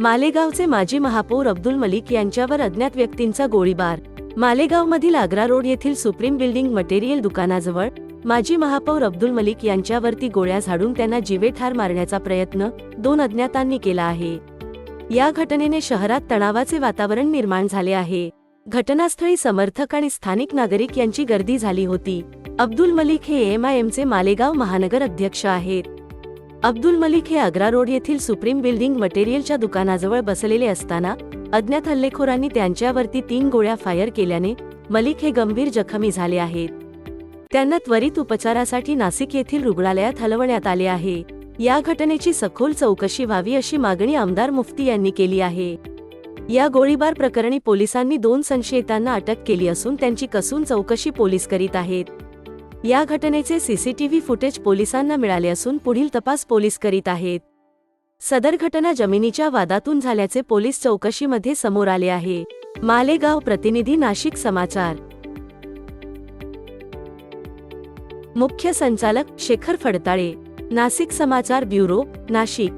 मालेगावचे माजी महापौर अब्दुल मलिक यांच्यावर अज्ञात व्यक्तींचा गोळीबार. मालेगावमधील आग्रा रोड येथील सुप्रीम बिल्डिंग मटेरियल दुकानाजवळ माजी महापौर अब्दुल मलिक यांच्यावरती गोळ्या झाडून त्यांना जीवेठार मारण्याचा प्रयत्न दोन अज्ञातांनी केला आहे. या घटनेने शहरात तणावाचे वातावरण निर्माण झाले आहे. घटनास्थळी समर्थक आणि स्थानिक नागरिक यांची गर्दी झाली होती. अब्दुल मलिक हे एमआयएमचे मालेगाव महानगर अध्यक्ष आहेत. अब्दुल मलिक हे आग्रा रोड येथील सुप्रीम बिल्डिंग मटेरियलच्या दुकानाजवळ बसलेले असताना अज्ञात हल्लेखोरांनी त्यांच्यावरती तीन गोळ्या फायर केल्याने मलिक हे गंभीर जखमी झाले आहेत. त्यांना त्वरित उपचारासाठी नाशिक येथील रुग्णालयात हलवण्यात आले आहे. या घटनेची सखोल चौकशी व्हावी अशी मागणी आमदार मुफ्ती यांनी केली आहे. या गोळीबार प्रकरणी पोलिसांनी दोन संशयितांना अटक केली असून त्यांची कसून चौकशी पोलीस करीत आहेत. या घटनेचे सीसीटीव्ही फुटेज पोलिसांना मिळाले असून पुढील तपास पोलीस करीत आहेत. सदर घटना जमिनीच्या वादातून झाल्याचे पोलीस चौकशीमध्ये समोर आले आहे. मालेगाव प्रतिनिधी नाशिक समाचार. मुख्य संचालक शेखर फडताळे नाशिक समाचार ब्युरो नाशिक.